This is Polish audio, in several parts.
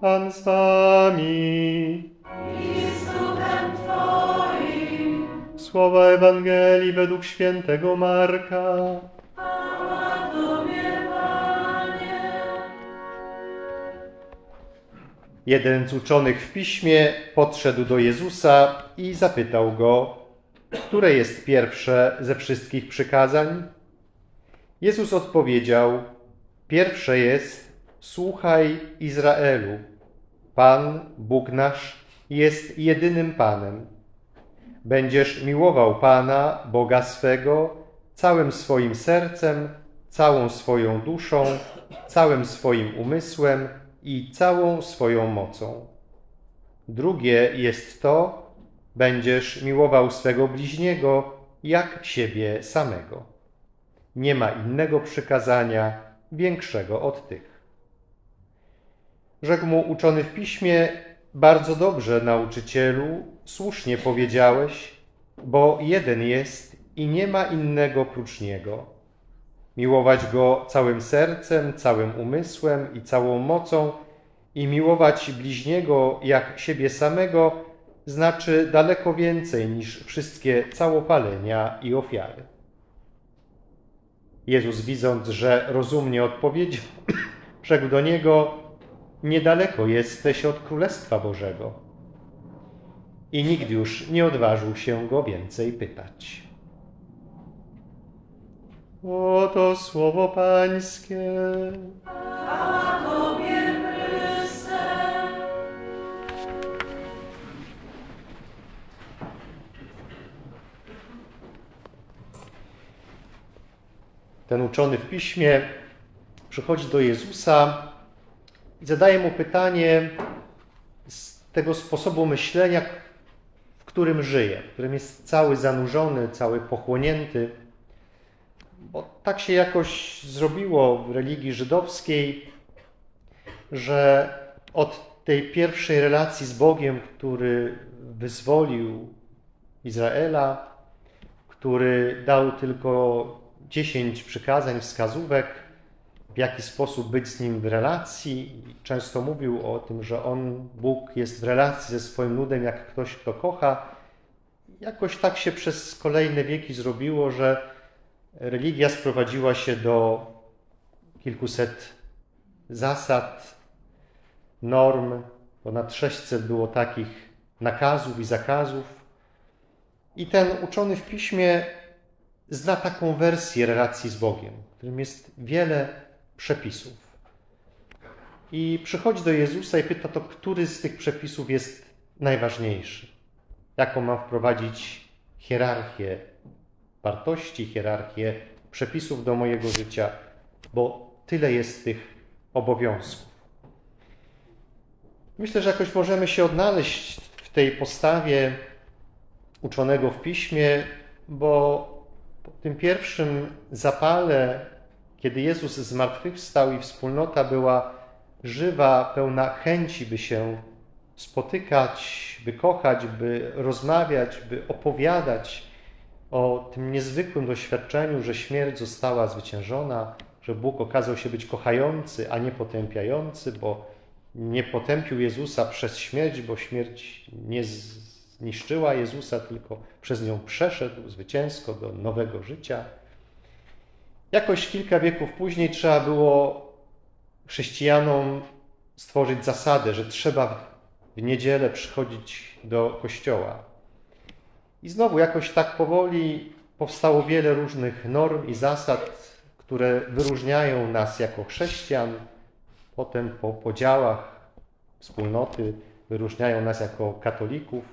Pan z wami. I z duchem Twoim. Słowa Ewangelii według świętego Marka. Chwała Tobie, Panie. Jeden z uczonych w piśmie podszedł do Jezusa i zapytał go, które jest pierwsze ze wszystkich przykazań? Jezus odpowiedział: Pierwsze jest: Słuchaj Izraelu. Pan, Bóg nasz, jest jedynym Panem. Będziesz miłował Pana, Boga swego, całym swoim sercem, całą swoją duszą, całym swoim umysłem i całą swoją mocą. Drugie jest to, będziesz miłował swego bliźniego jak siebie samego. Nie ma innego przykazania większego od tych. Rzekł mu uczony w piśmie: Bardzo dobrze, nauczycielu, słusznie powiedziałeś, bo jeden jest i nie ma innego prócz niego. Miłować go całym sercem, całym umysłem i całą mocą i miłować bliźniego jak siebie samego znaczy daleko więcej niż wszystkie całopalenia i ofiary. Jezus, widząc, że rozumnie odpowiedział, rzekł do niego: Niedaleko jesteś od Królestwa Bożego. I nikt już nie odważył się go więcej pytać. Oto słowo Pańskie. Tobie. Ten uczony w piśmie przychodzi do Jezusa i zadaje mu pytanie z tego sposobu myślenia, w którym żyje, w którym jest cały zanurzony, cały pochłonięty. Bo tak się jakoś zrobiło w religii żydowskiej, że od tej pierwszej relacji z Bogiem, który wyzwolił Izraela, który dał tylko dziesięć przykazań, wskazówek, w jaki sposób być z nim w relacji. Często mówił o tym, że on, Bóg, jest w relacji ze swoim ludem, jak ktoś, kto kocha. Jakoś tak się przez kolejne wieki zrobiło, że religia sprowadziła się do kilkuset zasad, norm, ponad 600 było takich nakazów i zakazów. I ten uczony w piśmie zna taką wersję relacji z Bogiem, w którym jest wiele przepisów. I przychodzi do Jezusa i pyta to, który z tych przepisów jest najważniejszy. Jaką mam wprowadzić hierarchię wartości, hierarchię przepisów do mojego życia, bo tyle jest tych obowiązków. Myślę, że jakoś możemy się odnaleźć w tej postawie uczonego w piśmie, bo po tym pierwszym zapale, kiedy Jezus zmartwychwstał i wspólnota była żywa, pełna chęci, by się spotykać, by kochać, by rozmawiać, by opowiadać o tym niezwykłym doświadczeniu, że śmierć została zwyciężona, że Bóg okazał się być kochający, a nie potępiający, bo nie potępił Jezusa przez śmierć, bo śmierć nie zniszczyła Jezusa, tylko przez nią przeszedł zwycięsko do nowego życia. Jakoś kilka wieków później trzeba było chrześcijanom stworzyć zasadę, że trzeba w niedzielę przychodzić do kościoła. I znowu jakoś tak powoli powstało wiele różnych norm i zasad, które wyróżniają nas jako chrześcijan. Potem po podziałach wspólnoty wyróżniają nas jako katolików.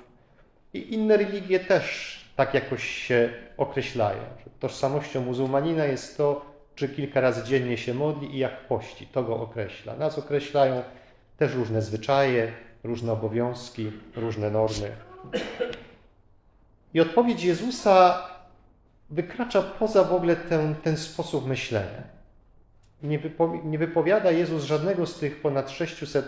I inne religie też tak jakoś się określają. Tożsamością muzułmanina jest to, czy kilka razy dziennie się modli i jak pości. To go określa. Nas określają też różne zwyczaje, różne obowiązki, różne normy. I odpowiedź Jezusa wykracza poza w ogóle ten, ten sposób myślenia. Nie, nie wypowiada Jezus żadnego z tych ponad 600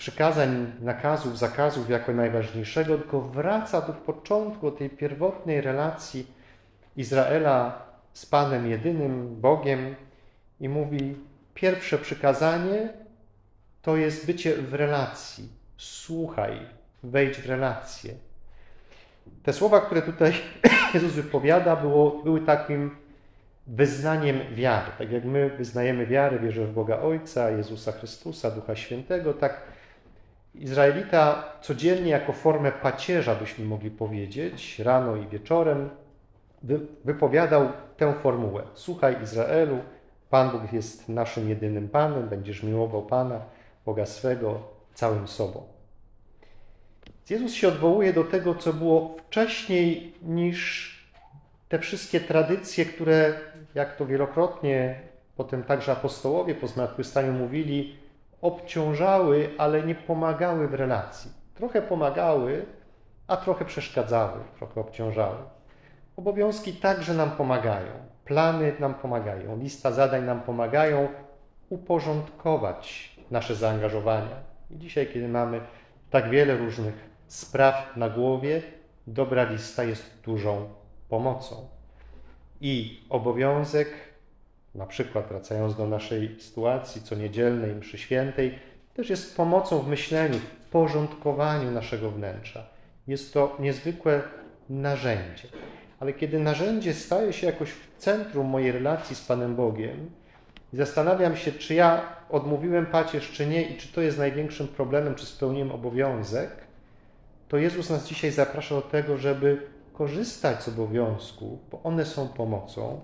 przykazań, nakazów, zakazów jako najważniejszego, tylko wraca do początku tej pierwotnej relacji Izraela z Panem jedynym Bogiem i mówi: Pierwsze przykazanie to jest bycie w relacji. Słuchaj, wejdź w relację. Te słowa, które tutaj Jezus wypowiada, było, były takim wyznaniem wiary. Tak jak my wyznajemy wiarę, wierzę w Boga Ojca, Jezusa Chrystusa, Ducha Świętego, tak Izraelita codziennie jako formę pacierza, byśmy mogli powiedzieć, rano i wieczorem, wy, wypowiadał tę formułę. Słuchaj Izraelu, Pan Bóg jest naszym jedynym Panem, będziesz miłował Pana, Boga swego, całym sobą. Jezus się odwołuje do tego, co było wcześniej niż te wszystkie tradycje, które, jak to wielokrotnie potem także apostołowie po zmartwychwstaniu mówili, obciążały, ale nie pomagały w relacji. Trochę pomagały, a trochę przeszkadzały, trochę obciążały. Obowiązki także nam pomagają, plany nam pomagają, lista zadań nam pomagają uporządkować nasze zaangażowania. I dzisiaj, kiedy mamy tak wiele różnych spraw na głowie, dobra lista jest dużą pomocą. I obowiązek, na przykład wracając do naszej sytuacji co niedzielnej mszy świętej, też jest pomocą w myśleniu, w porządkowaniu naszego wnętrza. Jest to niezwykłe narzędzie. Ale kiedy narzędzie staje się jakoś w centrum mojej relacji z Panem Bogiem, i zastanawiam się, czy ja odmówiłem pacierz, czy nie, i czy to jest największym problemem, czy spełniłem obowiązek, to Jezus nas dzisiaj zaprasza do tego, żeby korzystać z obowiązków, bo one są pomocą,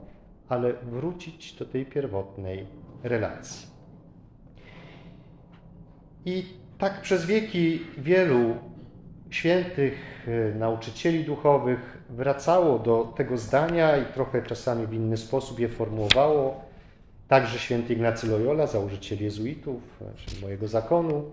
ale wrócić do tej pierwotnej relacji. I tak przez wieki wielu świętych e, nauczycieli duchowych wracało do tego zdania i trochę czasami w inny sposób je formułowało. Także święty Ignacy Loyola, założyciel jezuitów, czyli mojego zakonu,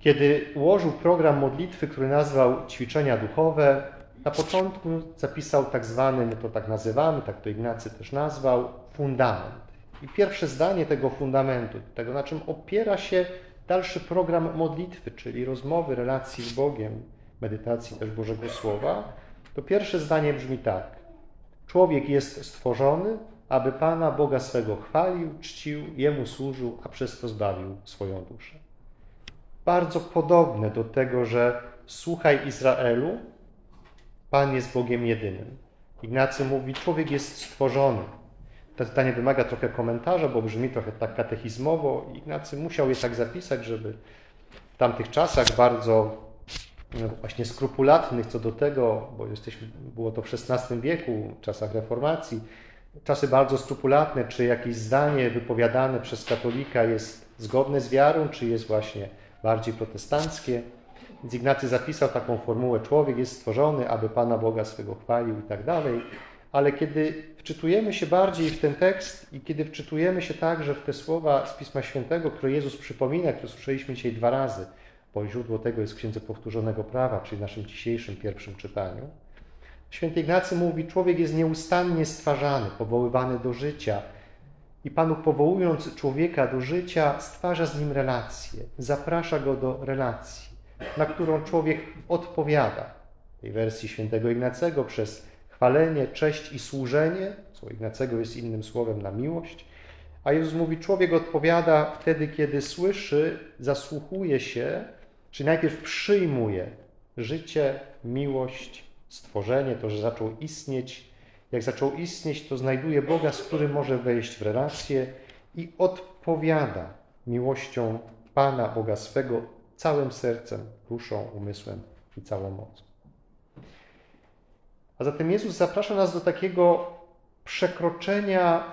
kiedy ułożył program modlitwy, który nazwał ćwiczenia duchowe, na początku zapisał tak zwany, my to tak nazywamy, tak to Ignacy też nazwał, fundament. I pierwsze zdanie tego fundamentu, tego na czym opiera się dalszy program modlitwy, czyli rozmowy, relacji z Bogiem, medytacji też Bożego Słowa, to pierwsze zdanie brzmi tak. Człowiek jest stworzony, aby Pana Boga swego chwalił, czcił, Jemu służył, a przez to zbawił swoją duszę. Bardzo podobne do tego, że słuchaj Izraelu, Pan jest Bogiem jedynym. Ignacy mówi, człowiek jest stworzony. To zdanie wymaga trochę komentarza, bo brzmi trochę tak katechizmowo. Ignacy musiał je tak zapisać, żeby w tamtych czasach bardzo no, właśnie skrupulatnych co do tego, bo jesteśmy, było to w XVI wieku, w czasach reformacji, czasy bardzo skrupulatne, czy jakieś zdanie wypowiadane przez katolika jest zgodne z wiarą, czy jest właśnie bardziej protestanckie. Więc Ignacy zapisał taką formułę: Człowiek jest stworzony, aby Pana Boga swego chwalił i tak dalej. Ale kiedy wczytujemy się bardziej w ten tekst i kiedy wczytujemy się także w te słowa z Pisma Świętego, które Jezus przypomina, które słyszeliśmy dzisiaj dwa razy, bo źródło tego jest w Księdze Powtórzonego Prawa, czyli naszym dzisiejszym pierwszym czytaniu, Święty Ignacy mówi, człowiek jest nieustannie stwarzany, powoływany do życia. I Panu powołując człowieka do życia, stwarza z nim relację, zaprasza go do relacji, na którą człowiek odpowiada. W tej wersji świętego Ignacego przez chwalenie, cześć i służenie, co Ignacego jest innym słowem na miłość, a Jezus mówi, człowiek odpowiada wtedy, kiedy słyszy, zasłuchuje się, czy najpierw przyjmuje życie, miłość, stworzenie, to, że zaczął istnieć. Jak zaczął istnieć, to znajduje Boga, z którym może wejść w relację i odpowiada miłością Pana, Boga swego, całym sercem, duszą, umysłem i całą mocą. A zatem Jezus zaprasza nas do takiego przekroczenia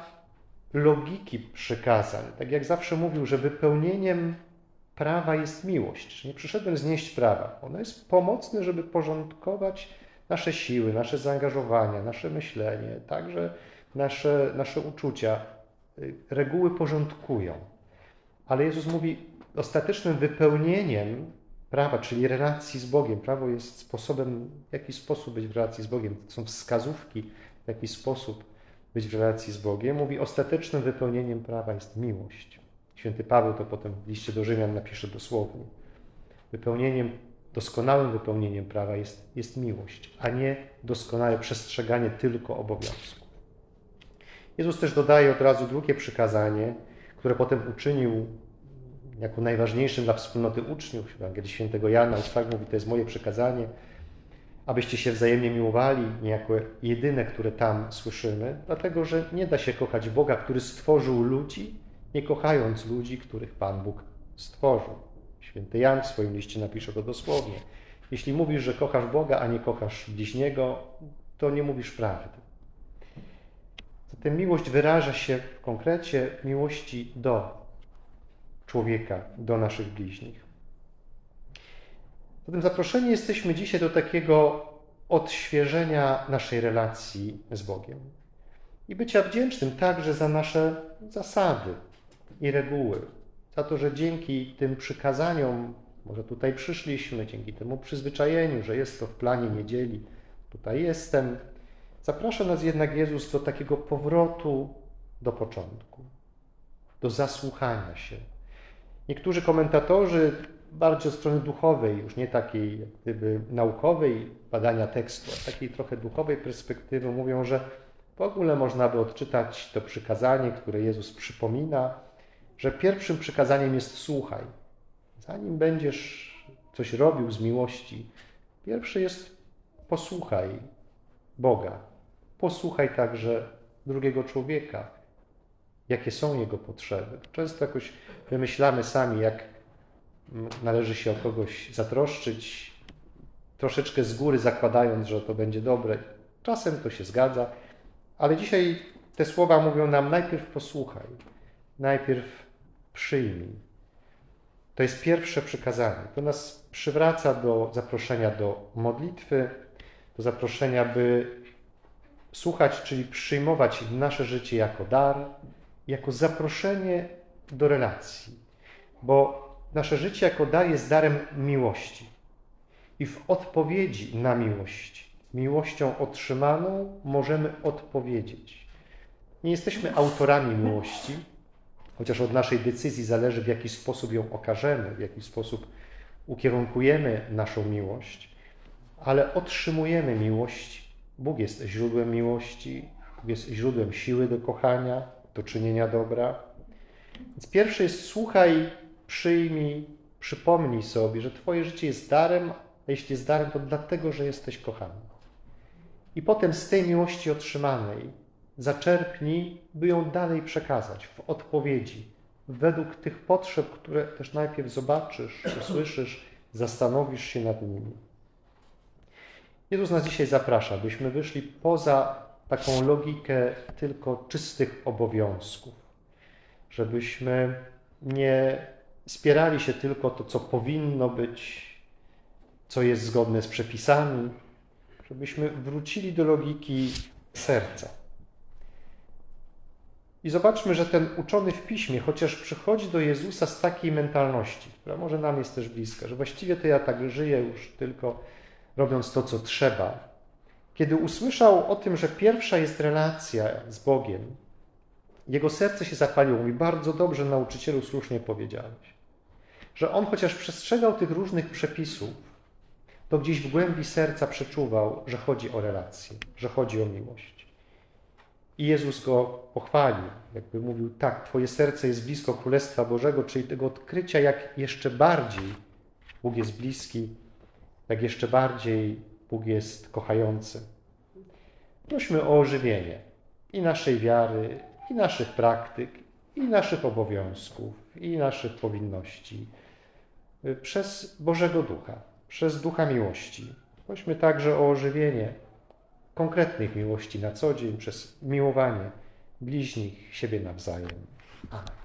logiki przykazań. Tak jak zawsze mówił, że wypełnieniem prawa jest miłość. Nie przyszedłem znieść prawa. Ono jest pomocne, żeby porządkować nasze siły, nasze zaangażowania, nasze myślenie, także nasze, nasze uczucia. Reguły porządkują. Ale Jezus mówi, ostatecznym wypełnieniem prawa, czyli relacji z Bogiem. Prawo jest sposobem, w jaki sposób być w relacji z Bogiem. To są wskazówki, w jaki sposób być w relacji z Bogiem. Mówi, ostatecznym wypełnieniem prawa jest miłość. Święty Paweł to potem w liście do Rzymian napisze dosłownie. Wypełnieniem, doskonałym wypełnieniem prawa jest, jest miłość, a nie doskonałe przestrzeganie tylko obowiązków. Jezus też dodaje od razu drugie przykazanie, które potem uczynił jako najważniejszym dla wspólnoty uczniów. Ewangelii Świętego Jana już tak mówi, to jest moje przekazanie, abyście się wzajemnie miłowali, niejako jedyne, które tam słyszymy, dlatego że nie da się kochać Boga, który stworzył ludzi, nie kochając ludzi, których Pan Bóg stworzył. Święty Jan w swoim liście napisze to dosłownie. Jeśli mówisz, że kochasz Boga, a nie kochasz bliźniego, to nie mówisz prawdy. Zatem miłość wyraża się w konkrecie miłości do człowieka, do naszych bliźnich. Zatem zaproszeni jesteśmy dzisiaj do takiego odświeżenia naszej relacji z Bogiem i bycia wdzięcznym także za nasze zasady i reguły, za to, że dzięki tym przykazaniom, może tutaj przyszliśmy, dzięki temu przyzwyczajeniu, że jest to w planie niedzieli, tutaj jestem, zaprasza nas jednak Jezus do takiego powrotu do początku, do zasłuchania się. Niektórzy komentatorzy bardziej od strony duchowej, już nie takiej jak gdyby naukowej badania tekstu, a takiej trochę duchowej perspektywy mówią, że w ogóle można by odczytać to przykazanie, które Jezus przypomina, że pierwszym przykazaniem jest słuchaj. Zanim będziesz coś robił z miłości, pierwszy jest posłuchaj Boga. Posłuchaj także drugiego człowieka, jakie są jego potrzeby. Często jakoś wymyślamy sami, jak należy się o kogoś zatroszczyć, troszeczkę z góry zakładając, że to będzie dobre. Czasem to się zgadza, ale dzisiaj te słowa mówią nam najpierw posłuchaj, najpierw przyjmij. To jest pierwsze przykazanie. To nas przywraca do zaproszenia do modlitwy, do zaproszenia, by słuchać, czyli przyjmować nasze życie jako dar, jako zaproszenie do relacji. Bo nasze życie jako dar jest darem miłości. I w odpowiedzi na miłość, miłością otrzymaną, możemy odpowiedzieć. Nie jesteśmy autorami miłości, chociaż od naszej decyzji zależy, w jaki sposób ją okażemy, w jaki sposób ukierunkujemy naszą miłość, ale otrzymujemy miłość. Bóg jest źródłem miłości, Bóg jest źródłem siły do kochania, do czynienia dobra. Więc pierwsze jest słuchaj, przyjmij, przypomnij sobie, że Twoje życie jest darem, a jeśli jest darem, to dlatego, że jesteś kochany. I potem z tej miłości otrzymanej zaczerpnij, by ją dalej przekazać w odpowiedzi, według tych potrzeb, które też najpierw zobaczysz, usłyszysz, zastanowisz się nad nimi. Jezus nas dzisiaj zaprasza, byśmy wyszli poza taką logikę tylko czystych obowiązków, żebyśmy nie spierali się tylko to, co powinno być, co jest zgodne z przepisami, żebyśmy wrócili do logiki serca. I zobaczmy, że ten uczony w piśmie, chociaż przychodzi do Jezusa z takiej mentalności, która może nam jest też bliska, że właściwie to ja tak żyję już tylko robiąc to, co trzeba. Kiedy usłyszał o tym, że pierwsza jest relacja z Bogiem, jego serce się zapaliło. Mówi, bardzo dobrze, nauczycielu, słusznie powiedziałeś. Że on chociaż przestrzegał tych różnych przepisów, to gdzieś w głębi serca przeczuwał, że chodzi o relację, że chodzi o miłość. I Jezus go pochwalił, jakby mówił, tak, twoje serce jest blisko Królestwa Bożego, czyli tego odkrycia, jak jeszcze bardziej Bóg jest bliski, jak jeszcze bardziej Bóg jest kochający. Prośmy o ożywienie i naszej wiary, i naszych praktyk, i naszych obowiązków, i naszych powinności przez Bożego Ducha, przez Ducha Miłości. Prośmy także o ożywienie konkretnych miłości na co dzień, przez miłowanie bliźnich siebie nawzajem. Amen.